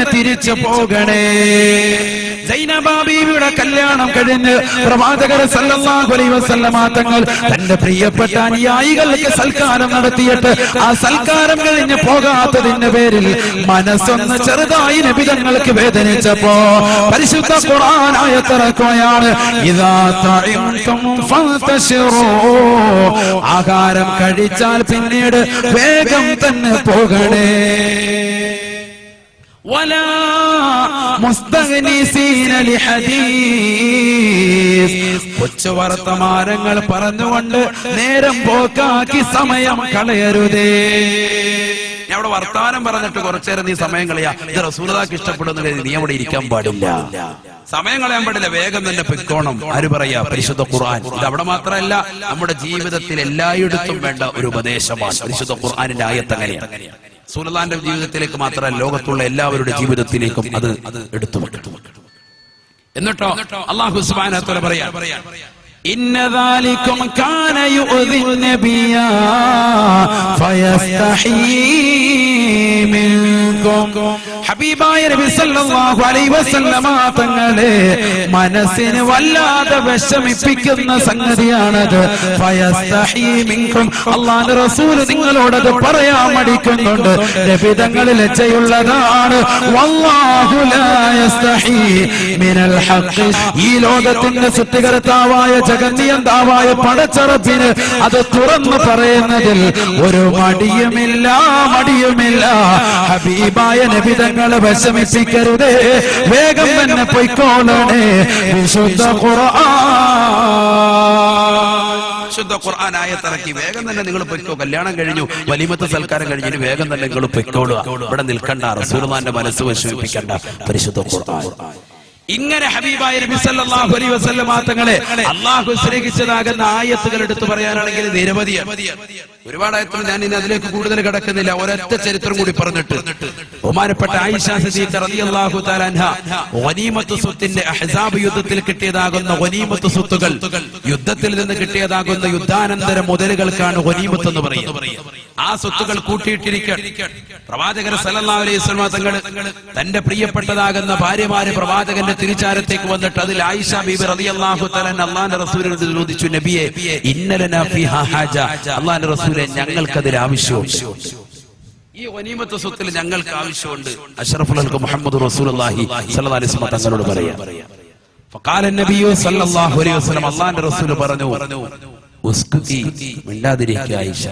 തന്നെ തിരിച്ചു പോകണേ. ജൈനബാബിയുടെ കല്യാണം കഴിഞ്ഞ് പ്രവാചകർ തങ്ങൾ തന്റെ പ്രിയപ്പെട്ട അനുയായികൾക്ക് സൽക്കാരം നടത്തിയിട്ട് ആ സൽക്കാരം കഴിഞ്ഞ് പോകാത്തതിന്റെ പേരിൽ മനസ്സൊന്ന് ചെറുതായി നബിതങ്ങൾക്ക് വേദനിച്ചപ്പോ പരിശുദ്ധ ഖുർആനായ തിറക്കുകയാണ് ഇതാ തഇംതും ഫന്തശിറൂ ആഹാരം കഴിച്ചാൽ പിന്നീട് വേഗം തന്നെ പോകണേ. കൊച്ചു വർത്തമാനങ്ങൾ പറഞ്ഞുകൊണ്ട് നേരം പോക്കാക്കി സമയം കളയരുതേ. ഞാൻ അവിടെ വർത്തമാനം പറഞ്ഞിട്ട് കുറച്ചേരം നീ സമയം കളയാ. ഇത് റസൂലതാക്ക് ഇഷ്ടപ്പെടുന്ന നീ അവിടെ ഇരിക്കാൻ പാടില്ല. സമയം കളയാൻ പാടില്ല വേഗം തന്നെ പിക്കോണം ആര് പറയാ? പരിശുദ്ധ ഖുർആൻ. ഇത് അവിടെ മാത്രമല്ല നമ്മുടെ ജീവിതത്തിൽ എല്ലായിടത്തും വേണ്ട ഒരു ഉപദേശമാണ്. പരിശുദ്ധ ഖുർആനിന്റെ ആയത്ത് റസൂലുള്ളാന്റെ ജീവിതത്തിലേക്ക് മാത്രമല്ല ലോകത്തുള്ള എല്ലാവരുടെ ജീവിതത്തിലേക്കും അത് എടുത്തു എന്നിട്ടോ അള്ളാഹു സുബാനത്തോടെ പറയാ നബിയ നോക്കും ഹബീബായ നബി സല്ലല്ലാഹു അലൈഹി വസല്ലമ തങ്ങളെ മനസ്സിന് വല്ലാതെ വിഷമിപ്പിക്കുന്ന സംഗതിയാണത്. ഫയസ്തഹി മിൻകും അല്ലാഹു റസൂൽ നിങ്ങളോട് അത് പറയാൻ മടിക്കുന്നുണ്ട്. നബി തങ്ങൾ ലജ്ജയുള്ളതാണ്. വല്ലാഹു ലാ യസ്തഹി മിനൽ ഹഖ്. ഈ ലോകത്തിന്റെ സൃഷ്ടികർത്താവായ ജഗന്നിയന്താവായ പടച്ചറപ്പിന് അത് തുറന്നു പറയുന്നതിൽ ഒരു മടിയുമില്ല മടിയുമില്ല. ഹബീബ് ഹബീബായ നബിതങ്ങളെ വിഷമിപ്പിക്കരുതേ. വേഗം തന്നെ പൊയ്ക്കോളണേ. വിശുദ്ധ ഖുർആൻ. ശുദ്ധ ഖുർആൻ ആയത്തിറക്കി വേഗം തന്നെ നിങ്ങൾ പൊയ്ക്കോ. കല്യാണം കഴിഞ്ഞു വലിമത്ത് സൽക്കാരം കഴിഞ്ഞു വേഗം തന്നെ നിങ്ങൾ പൊയ്ക്കോളുക. ഇവിടെ നിൽക്കണ്ട റസൂർമാന്റെ മനസ്സ് വിഷമിപ്പിക്കണ്ട. പരിശുദ്ധ ഖുർആൻ. ഇങ്ങനെ ഹബീബായ നബി സല്ലല്ലാഹു അലൈഹി വസല്ലമ തങ്ങളെ അള്ളാഹു സ്നേഹിച്ചതാകുന്ന ആയത്തുകൾ എടുത്തു പറയാനാണെങ്കിൽ നിരവധി. ഒരുപാട് ആയത്തുകൾ ഞാൻ ഇനി അതിലേക്ക് കൂടുതൽ കിടക്കുന്നില്ല. ഒരൊറ്റ ചരിത്രം കൂടി പറഞ്ഞിട്ട്. ബഹുമാനപ്പെട്ട ആയിഷ സിദ്ദീഖ റളിയല്ലാഹു തആല അൻഹ ഗനീമത്ത് സ്വത്തിന്റെ അഹ്സാബ് യുദ്ധത്തിൽ കിട്ടിയതാകുന്ന ഗനീമത്ത് സ്വത്തുകൾ യുദ്ധത്തിൽ നിന്ന് കിട്ടിയതാകുന്ന യുദ്ധാനന്തര മുതലുകൾക്കാണ് വനീമത്ത് എന്ന് പറയുന്നത്. ആ സ്വത്തുകൾ സല്ലല്ലാഹു അലൈഹി വസല്ലമ തങ്ങൾ തന്റെ പ്രിയപ്പെട്ടതാകുന്ന ഭാര്യമാര് പ്രവാചകന്റെ തിരിച്ചാരത്തേക്ക് വന്നിട്ട് അതിൽ ആയിഷ ബീബി റളിയല്ലാഹു അള്ളാഹു തലൻ അല്ലാഹുവിന്റെ റസൂലിനോട് ചോദിച്ചു നബിയെ ഇന്നലനാ അല്ലാഹുവിന്റെ റസൂലെ ഞങ്ങൾക്കതിൽ ആവശ്യമുണ്ട്. ഈ വനീമത്ത് സ്വത്തിൽ ഞങ്ങൾക്ക് ആവശ്യമുണ്ട്. അഷ്റഫുൽ മുഹമ്മദ് റസൂലുള്ളാഹി സ്വല്ലല്ലാഹു അലൈഹി തങ്ങളോട് പറയാം. ഫഖാല നബിയു സല്ലല്ലാഹു അലൈഹി വസല്ലം അല്ലാഹുവിന്റെ റസൂൽ പറഞ്ഞു ഉസ്കുതി മിണ്ടാതിരിക്കുക ആയിഷ.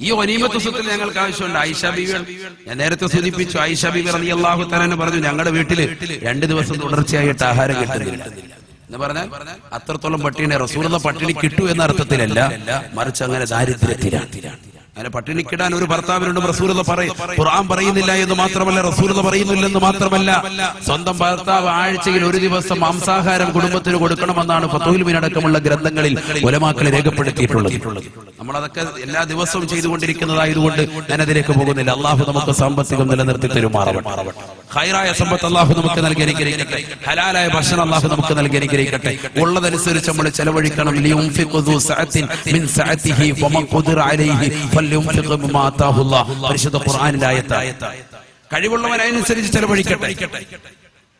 ഈ ഒനീമത്ത് സ്വത്തിൽ ഞങ്ങൾക്ക് ആവശ്യമുണ്ട്. ആയിഷ ഞാൻ നേരത്തെ സൂചിപ്പിച്ചു. ആയിഷ ബീവി അള്ളാഹു തആല പറഞ്ഞു ഞങ്ങളുടെ വീട്ടിൽ രണ്ട് ദിവസം തുടർച്ചയായിട്ട് ആഹാരം കിട്ടുന്നില്ല. എന്ന് പറഞ്ഞാൽ അത്രത്തോളം പട്ടിണി റസൂലുള്ള പട്ടിണി കിട്ടു എന്ന അർത്ഥത്തിലല്ല മറിച്ച് അങ്ങനെ ദാരിദ്ര്യത്തിലാണ്. അങ്ങനെ പട്ടിണിക്കിടാൻ ഒരു ഭർത്താവിനുണ്ട്. റസൂലുള്ള പറയും ഖുർആൻ പറയുന്നില്ല എന്ന് മാത്രമല്ല റസൂലുള്ള പറയുന്നില്ലെന്ന് മാത്രമല്ല. സ്വന്തം ഭർത്താവ് ആഴ്ചയിൽ ഒരു ദിവസം മാംസാഹാരം കുടുംബത്തിന് കൊടുക്കണമെന്നാണ് ഫത്തുൽമിൻ അടക്കമുള്ള ഗ്രന്ഥങ്ങളിൽ ഒലമാക്കൾ രേഖപ്പെടുത്തിയിട്ടുള്ളത്. നമ്മൾ അതൊക്കെ എല്ലാ ദിവസവും ചെയ്തുകൊണ്ടിരിക്കുന്നതായതുകൊണ്ട് ഞാൻ അതിലേക്ക് പോകുന്നില്ല. അള്ളാഹു നമുക്ക് സാമ്പത്തികം നിലനിർത്തി തരുമാറാവട്ടെ. ഹൈറായ സമ്പത്ത് അള്ളാഹു നമുക്ക് നൽകി അനുഗ്രഹിക്കട്ടെ ഹലാലായ ഭക്ഷണം അള്ളാഹു നമുക്ക് നൽകി അനുഗ്രഹിക്കട്ടെ ഉള്ളതനുസരിച്ച് നമ്മൾ ചെലവഴിക്കണം. പരിശുദ്ധ ഖുർആനിന്റെ ചെലവഴിക്കട്ടെ.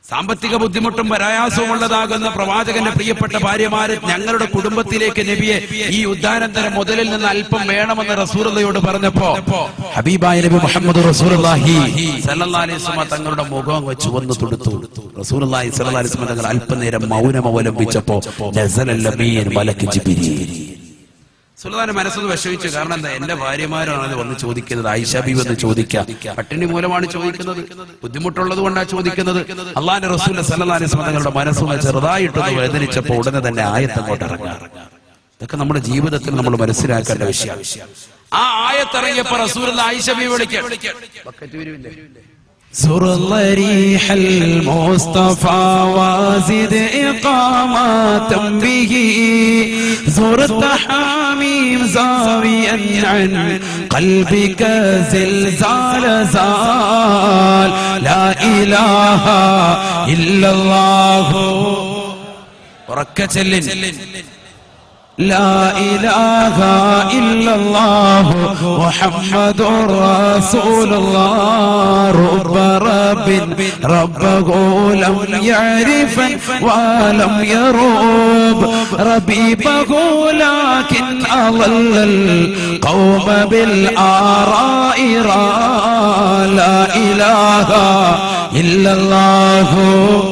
സാമ്പത്തിക ബുദ്ധിമുട്ടും പ്രയാസവും ഉള്ളതാകുന്ന പ്രവാചകന്റെ പ്രിയപ്പെട്ട ഭാര്യമാര് ഞങ്ങളുടെ കുടുംബത്തിലേക്ക് നബിയെ ഈ ഉദ്ധാനന്തരം മുതലിൽ നിന്ന് അല്പം വേണമെന്ന് റസൂറയോട് പറഞ്ഞപ്പോ ഹബീബായ നബി മുഹമ്മദ് വസല്ലം തങ്ങളുടെ മുഖം വെച്ച് വന്ന് തൊടുത്തു. വസല്ലം തങ്ങൾ അല്പനേരം മൗനം അവലംബിച്ചപ്പോ സുൽത്താന്റെ മനസ്സൊന്ന് വിഷമിച്ചു. കാരണം എന്താ? എന്റെ ഭാര്യമാരാണ് അത് വന്ന് ചോദിക്കുന്നത്. ആയിഷ വന്ന് ചോദിക്കാം പട്ടിണി മൂലമാണ് ചോദിക്കുന്നത്. ബുദ്ധിമുട്ടുള്ളത് കൊണ്ടാണ് ചോദിക്കുന്നത്. അള്ളാന്റെ റസൂല സല്ലല്ലാഹു സ്വന്തങ്ങളുടെ ചെറുതായിട്ട് മനസ്സൊന്ന് ചെറുതായിട്ടൊന്ന് വേദനിച്ചപ്പോ ഉടനെ തന്നെ ആയത്തങ്ങോട്ട് ഇറങ്ങാറ് ഇതൊക്കെ നമ്മുടെ ജീവിതത്തിൽ നമ്മൾ മനസ്സിലാക്കേണ്ട വിഷയം ആ ആയത്തിറങ്ങിയപ്പോ റസൂൽ ആയിഷ ബി വിളിക്കാം. زور الله ريح المصطفى وزيد إقامة به. زور التحاميم زاويا عن قلبك زلزال زال. لا إله إلا الله. وركة لا إله إلا الله محمد رسول الله. رب رب ربه لم يعرف ولم يروب ربيبه لكن أضل القوم بالآراء. لا إله إلا الله.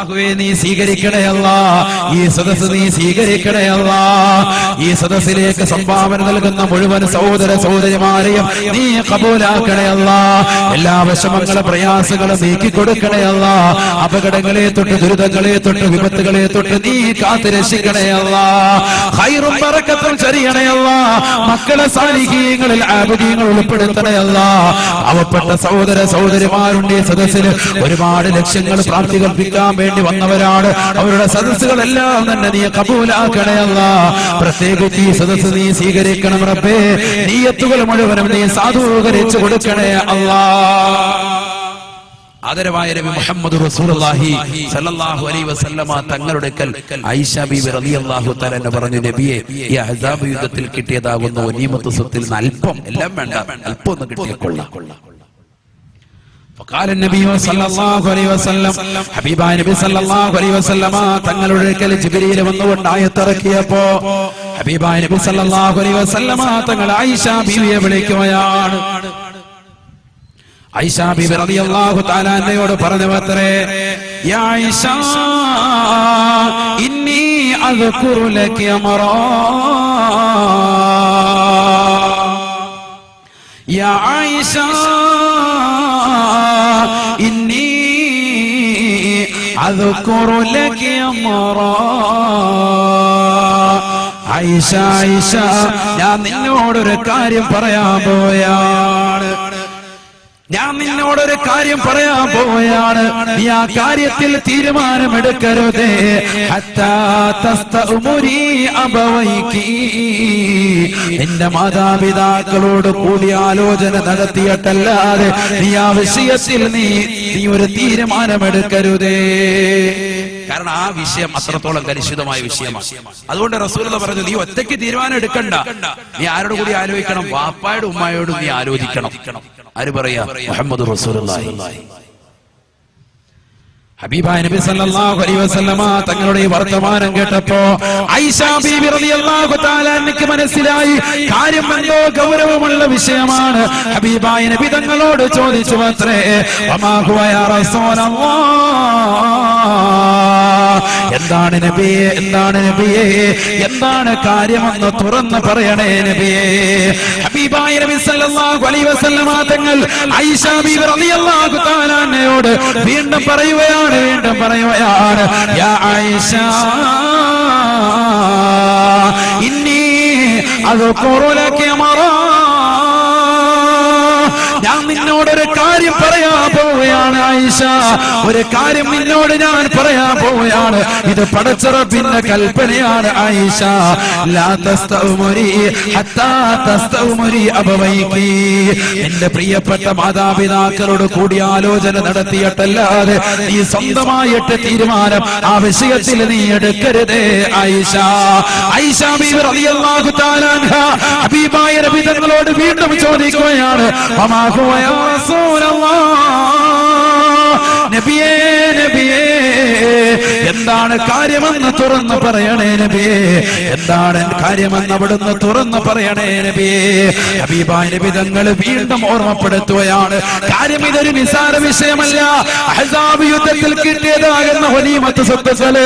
അള്ളാഹുവേ നീ സ്വീകരിക്കണയല്ല ഈ സദസ് നീ സ്വീകരിക്കണയല്ല ഈ സദസ്സിലേക്ക് സംഭാവന നൽകുന്ന മുഴുവൻ സഹോദര സഹോദരിമാരെയും നീ കബൂലാക്കണയല്ല എല്ലാ വിഷമങ്ങളും പ്രയാസങ്ങളും നീക്കി കൊടുക്കണയല്ല അപകടങ്ങളെ തൊട്ട് ദുരിതങ്ങളെ തൊട്ട് വിപത്തുകളെ തൊട്ട് നീ കാത്തു രക്ഷിക്കണയല്ല ഹൈറും പറക്കത്തും ചെറിയണയല്ല മക്കളെ സാലിഹീങ്ങളിൽ ആപകീയങ്ങൾ ഉൾപ്പെടുത്തണയല്ല അവപ്പെട്ട സഹോദര സഹോദരിമാരുടെ ഈ സദസ്സിൽ ഒരുപാട് ലക്ഷ്യങ്ങൾ പ്രാപ്തി കൽപ്പിക്കാൻ വേണ്ടി വന്നവരാണ്. അവരുടെ സദസ്സുകളെല്ലാം തന്നെ നീ കബൂലാക്കണയല്ല പ്രത്യേകിച്ച് ഈ സദസ്സ് നീ സ്വീകരിക്കണം റബ്ബേ. നീയത്തുകൾ മുഴുവനും നീ സാധൂകരിച്ചു കൊടുക്കണേ അല്ലാ. ആദരവായ നബി മുഹമ്മദ് റസൂലുള്ളാഹി സല്ലല്ലാഹു അലൈഹി വസല്ലമ തങ്ങളുടെ കൽ ആയിഷ ബീബി റളിയല്ലാഹു തആല എന്ന് പറഞ്ഞു നബിയെ ഈ അഹ്സാബ് യുദ്ധത്തിൽ കിട്ടിയതാകുന്ന ഒനീമത്ത് സ്വത്തിൽ നിന്ന് അല്പം എല്ലാം വേണ്ട. അല്പം ഒന്ന് കിട്ടിയ കൊള്ളാം. فقال النبي صلى الله عليه وسلم ഹബീബായ നബി സല്ലല്ലാഹു അലൈഹി വസല്ലമ തങ്ങളുടെ അടുക്കൽ ജിബ്രീൽ വന്നുകൊണ്ട് ആയത്തിറക്കിയപ്പോ ഹബീബായ നബി സല്ലല്ലാഹു അലൈഹി വസല്ലമ തങ്ങൾ ആയിഷ ബീവിയെ വിളിക്കുകയാണ് ഐഷ ബിബി റളിയല്ലാഹു തആല അന്നയോട് പറഞ്ഞു അത്രേ യാ ഐഷ ഇന്നി അദ്കുറു ലക അമറാ യാ ഐഷ ഇന്നി അദ്കുറു ലക അമറാ ഐഷ ഐഷ ഞാൻ നിന്നോടൊരു കാര്യം പറയാൻ പോയാണ്. ഞാൻ നിന്നോടൊരു കാര്യം പറയാൻ പോവുകയാണ്. നീ ആ കാര്യത്തിൽ തീരുമാനമെടുക്കരുതേ. ഹത്താ കൂടി ആലോചന മാതാപിതാക്കളോട് നടത്തിയിട്ടല്ലാതെ നീ ആ വിഷയത്തിൽ നീ നീ ഒരു തീരുമാനമെടുക്കരുതേ. കാരണം ആ വിഷയം അത്രത്തോളം കലുഷിതമായ വിഷയമാണ്. അതുകൊണ്ട് റസൂലത പറഞ്ഞു നീ ഒറ്റയ്ക്ക് തീരുമാനം എടുക്കണ്ട നീ ആരോട് കൂടി ആലോചിക്കണം? വാപ്പായോടും ഉമ്മായോടും നീ ആലോചിക്കണം. ആര് പറയാ? മുഹമ്മദ് ഹബീബായ നബി സല്ലല്ലാഹു അലൈഹി വസല്ലമ തങ്ങളുടെ വർത്തമാനം കേട്ടപ്പോ ഐഷ ബീബി റളിയല്ലാഹു തആല അൻക്ക് മനസ്സിലായി. കാര്യം എന്തോ ഗൗരവമുള്ള വിഷയമാണ്. ഹബീബായ നബി തങ്ങളോട് ചോദിച്ചു അത്രേ വമാ ഹുവ യാ റസൂലല്ലാഹ്? എന്താണ് നബിയെ? എന്താണ് നബിയെ? എന്താണ് കാര്യമെന്ന് തുറന്ന് പറയണേ നബിയെ. ഹബീബായ നബി സല്ലല്ലാഹു അലൈഹി വസല്ലമ തങ്ങൾ ആയിഷ ബീബി റളിയല്ലാഹു തആല അന്നയോട് വീണ്ടും പറയുകയാണ് വീണ്ടും പറയുകയാണ്. യാ ആയിഷ ഇന്നി അദ ലക മറാ ഞാൻ നിന്നോടൊരു കാര്യം പറയാൻ പോവുകയാണ് ആയിഷ. ഒരു കാര്യം നിന്നോട് ഞാൻ പറയാൻ പോവുകയാണ്. ഇത് പടച്ചറപ്പിന്റെ കൽപ്പനയാണ് ആയിഷ. എന്റെ പ്രിയപ്പെട്ട മാതാപിതാക്കളോട് കൂടി ആലോചന നടത്തിയിട്ടല്ലാതെ നീ സ്വന്തമായിട്ട് തീരുമാനം ആ വിഷയത്തിൽ നീ എടുക്കരുതേ ആയിഷ. ആയിഷ ബീവി റളിയല്ലാഹു തആല ഹബീബായ വീണ്ടും ചോദിക്കുകയാണ് നബിയേ നബിയേ എന്താണ് കാര്യമെന്ന് തുറന്ന് പറയണേ നബിയേ. എന്താണ് കാര്യമെന്ന് അവിടുന്ന് തുറന്ന് പറയണേ നബിയേ. ഹബീബായ നബി വീണ്ടും ഓർമ്മപ്പെടുത്തുകയാണ്. കാര്യം ഇതൊരു നിസാര വിഷയമല്ല. അഹ്സാബ് യുദ്ധത്തിൽ കിട്ടിയതാകുന്ന ഹലീമത്ത് സ്വത്തുക്കൾ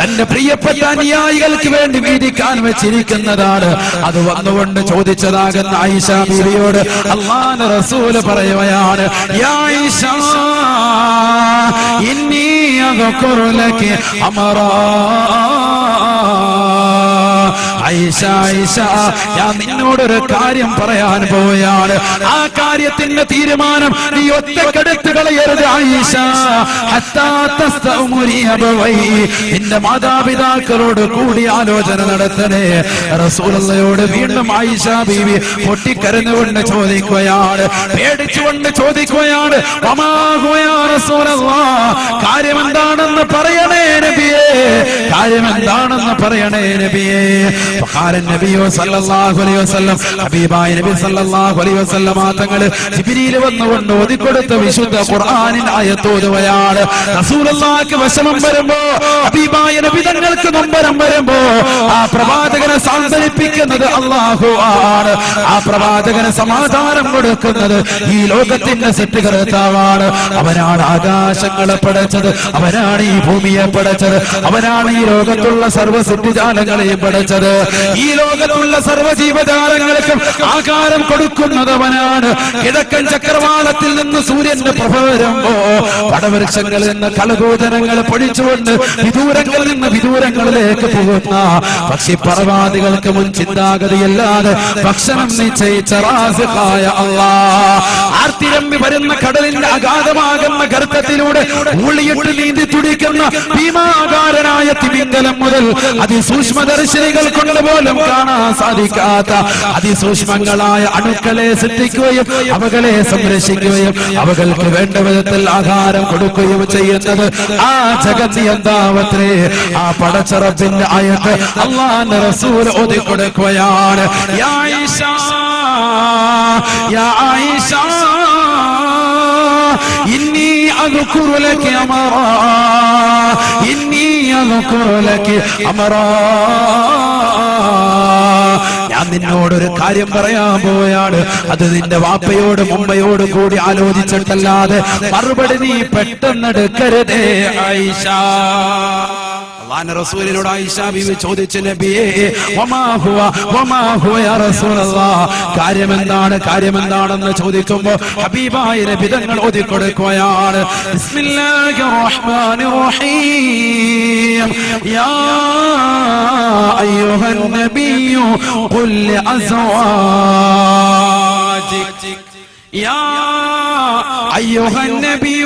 തന്റെ പ്രിയപ്പെട്ട അനുയായികൾക്ക് വേണ്ടി വീതിക്കാൻ വെച്ചിരിക്കുന്നതാണ്. അത് വന്നുകൊണ്ട് ചോദിച്ചതാകുന്ന ആയിഷ ബീവിയോട് അള്ളാഹ് റസൂൽ പറയുകയാണ് യാ ഇന്നി അദ്കുറു ലക അമറാ ഞാൻ നിന്നോടൊരു കാര്യം പറയാൻ പോവുകയാണ്. ആ കാര്യത്തിന്റെ തീരുമാനം നീ ഒറ്റക്കെടുത്ത് കളയരുത്. നിന്റെ മാതാപിതാക്കളോട് കൂടി ആലോചന നടത്തണേ. റസൂലയോട് വീണ്ടും ആയിഷ ബീവി പൊട്ടിക്കരഞ്ഞുകൊണ്ട് ചോദിക്കുകയാണ്. പേടിച്ചുകൊണ്ട് ചോദിക്കുകയാണ്. കാര്യമെന്താണെന്ന് റസൂലല്ലാ?" കാര്യം എന്താണെന്ന് പറയണേ നബിയേ. കാര്യം എന്താണെന്ന് പറയണേ നബിയേ. ഹബീബായ നബി സല്ലല്ലാഹു അലൈഹി വസല്ലം തങ്ങൾ ജിബ്രീൽ വന്നുകൊണ്ട് ഓതിക്കൊടുത്ത വിശുദ്ധ ഖുർആനിൻ ആയത്തോതുകയാണ് റസൂലുള്ളാഹിക്ക് വശമം വരുമ്പോ ഹബീബായ നബി തങ്ങൾക്ക് നൊമ്പരം വരുമ്പോ ആ പ്രവാചകനെ സാന്ത്വനിപ്പിക്കുന്നത് അള്ളാഹു ആണ്. ആ പ്രവാചകന് സമാധാനം കൊടുക്കുന്നത് ഈ ലോകത്തിന്റെ സെറ്റുകർത്താവാണ് അവനാണ് ആകാശങ്ങളെ പടച്ചത് അവനാണ് ഈ ഭൂമിയെ പടച്ചത് അവനാണ് ഈ ലോകത്തുള്ള സർവ സൃഷ്ടിജാലങ്ങളെയും പടച്ചത്. ഈ ലോകത്തുള്ള സർവ ജീവജാലങ്ങൾക്കും ആകാരം കൊടുക്കുന്നതവനാണ്. കിഴക്കൻ ചക്രവാളത്തിൽ നിന്ന് സൂര്യന്റെ പ്രഭ വരുമ്പോ പടവൃക്ഷങ്ങളിൽ നിന്ന് കളകൂതനങ്ങൾ പൊഴിച്ചുകൊണ്ട് വിദൂരങ്ങളിൽ നിന്ന് വിദൂരങ്ങളിലേക്ക് പോകുന്ന പക്ഷി പറവാദികൾക്ക് മുൻ ചിന്താഗതിയല്ലാതെ ഭക്ഷണം നിശ്ചയിച്ച റാസിഖായ ആർത്തിരമ്പി വരുന്ന കടലിന്റെ അഗാധമാകുന്ന ഗർത്തത്തിലൂടെ ഉള്ളിയിട്ട് നീന്തി തുടിക്കുന്ന ഭീമാകാരനായ തിമിംഗലം മുതൽ അതിസൂക്ഷ്മദർശിനികൾ കൊണ്ട് പോലും കാണാൻ സാധിക്കാത്ത അതിസൂക്ഷ്മങ്ങളായ അണുക്കളെ സൃഷ്ടിക്കുകയും അവകളെ സംരക്ഷിക്കുകയും അവകൾക്ക് വേണ്ട വിധത്തിൽ ആഹാരം കൊടുക്കുകയും ചെയ്യുന്നത് ആ ജഗതി എന്താവത്രേ ആ പടച്ചറപ്പിന്റെ ആയത്ത് അള്ളാന്റെ റസൂൽ ഒതി കൊടുക്കുകയാണ്. യാ ആയിഷ, യാ ആയിഷ, أذكر لك أمرا إني أذكر لك أمرا ഞാൻ നിന്നോട് ഒരു കാര്യം പറയാൻ പോവുകയാണ്. അത് നിന്റെ വാപ്പയോട് ഉമ്മയോടും കൂടി ആലോചിച്ചിട്ടല്ലാതെ മറുപടി നീ പെട്ടെന്ന് എടുക്കരുതേ അള്ളാന്റെ റസൂലിനോട് ആയിഷ ബീവി ചോദിച്ചു നബിയേ വമാ ഹുവ വമാ ഹുവ യാ റസൂലല്ലാഹ് കാര്യം എന്താണ് കാര്യം എന്താണെന്ന് ചോദിക്കുമ്പോൾ ഹബീബായ നബി തങ്ങൾ ഓതി കൊടുക്കുകയാണ് ബിസ്മില്ലാഹിർ റഹ്മാനിർ റഹീം യാ അയ്യുഹൻ നബിയ്യു ഖുൽ ലിഅസ്വാജിക് يا أيها النبي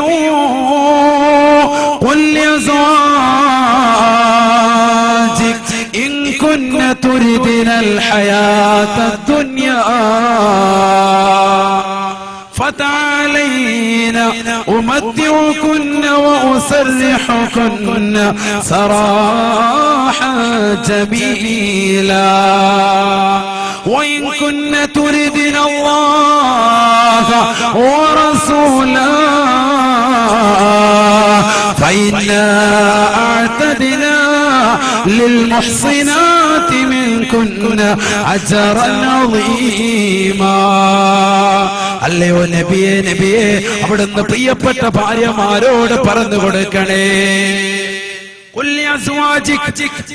قل لأزواجك إن كن تردن الحياة الدنيا. فتعالين أمتعكن وأسرحكن سراحا جميلا. وإن كن تردن الله ورسوله فإنا أعتدنا للمحصنات. അല്ലയോ നബിയെ നബിയെ അവിടുന്ന് പ്രിയപ്പെട്ട ഭാര്യമാരോട് പറഞ്ഞു കൊടുക്കണേ.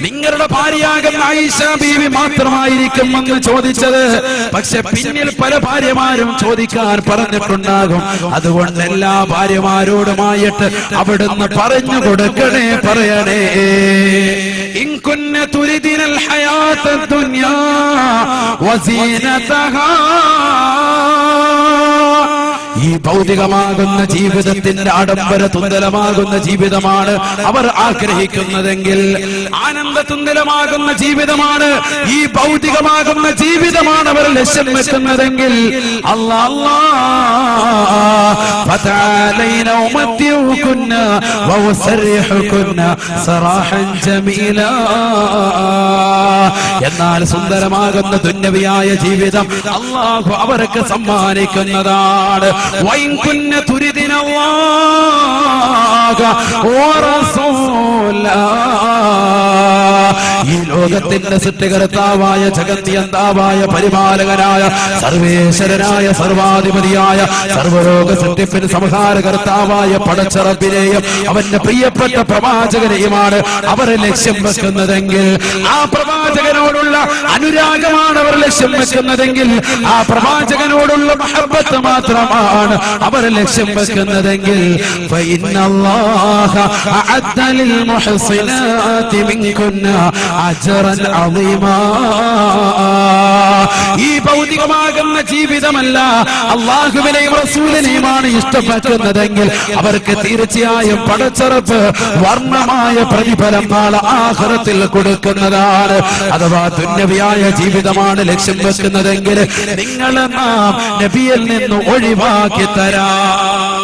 നിങ്ങളുടെ ഭാര്യയാകുന്ന ആയിഷ ബീവി മാത്രമായിരിക്കും എന്ന് ചോദിച്ചത്. പക്ഷെ പിന്നിൽ പല ഭാര്യമാരും ചോദിക്കാൻ പറഞ്ഞിട്ടുണ്ടാകും. അതുകൊണ്ട് എല്ലാ ഭാര്യമാരോടുമായിട്ട് അവിടുന്ന് പറഞ്ഞു കൊടുക്കണേ പറയണേ. ഇൻ കുന്ന തുരിദിനൽ ഹയാത്ത ദുനിയാ വസീനതഹാ. ഈ ഭൗതികമാകുന്ന ജീവിതത്തിന്റെ ആഡംബര തുന്തലമാകുന്ന ജീവിതമാണ് അവർ ആഗ്രഹിക്കുന്നതെങ്കിൽ ആനന്ദ തുന്തലമാകുന്ന ജീവിതമാണ്. ഈ ഭൗതികമാകുന്ന ജീവിതമാണ് അവർ ലക്ഷ്യം വെക്കുന്നതെങ്കിൽ എന്നാൽ സുന്ദരമാകുന്ന ദുന്യവിയായ ജീവിതം അള്ളാഹു അവർക്ക് സമ്മാനിക്കുന്നതാണ്. വൈകുന്ന ഈ ലോകത്തിന്റെ സൃഷ്ടികർത്താവായ ജഗത്തിയന്താവായ പരിപാലകനായ സർവേശ്വരനായ സർവാധിപതിയായ സർവരോഗ സൃഷ്ടിപ്പിന് സംഹാരകർത്താവായ പടച്ചറപ്പിനെയും അവന്റെ പ്രിയപ്പെട്ട പ്രവാചകനെയുമാണ് അവരെ ലക്ഷ്യം വെക്കുന്നതെങ്കിൽ ആ പ്രവാചകനോടുള്ള അനുരാഗമാണ് അവർ ലക്ഷ്യം വെക്കുന്നതെങ്കിൽ ആ പ്രവാചകനോടുള്ള മഹബത്ത് മാത്രമാണ് അവർ ലക്ഷ്യം വെക്കുന്നതെങ്കിൽ فإن الله أعد للمحصنات منكن أجرا അജ്റൻ അളീമാ ഈ ഭൗതികമാകുന്ന ജീവിതമല്ല. അള്ളാഹുവിനെയും റസൂലിനെയുമാണ് ഇഷ്ടപ്പെടുന്നതെങ്കിൽ അവർക്ക് തീർച്ചയായും പടച്ചറപ്പ് വർണമായ പ്രതിഫലം നാളെ ആഹ്റത്തിൽ കൊടുക്കുന്നതാണ്. അഥവാ തുന്നവിയായ ജീവിതമാണ് ലക്ഷ്യം വെക്കുന്നതെങ്കിൽ നിങ്ങളെ നാം നബിയിൽ നിന്ന് ഒഴിവാക്കി തരാം.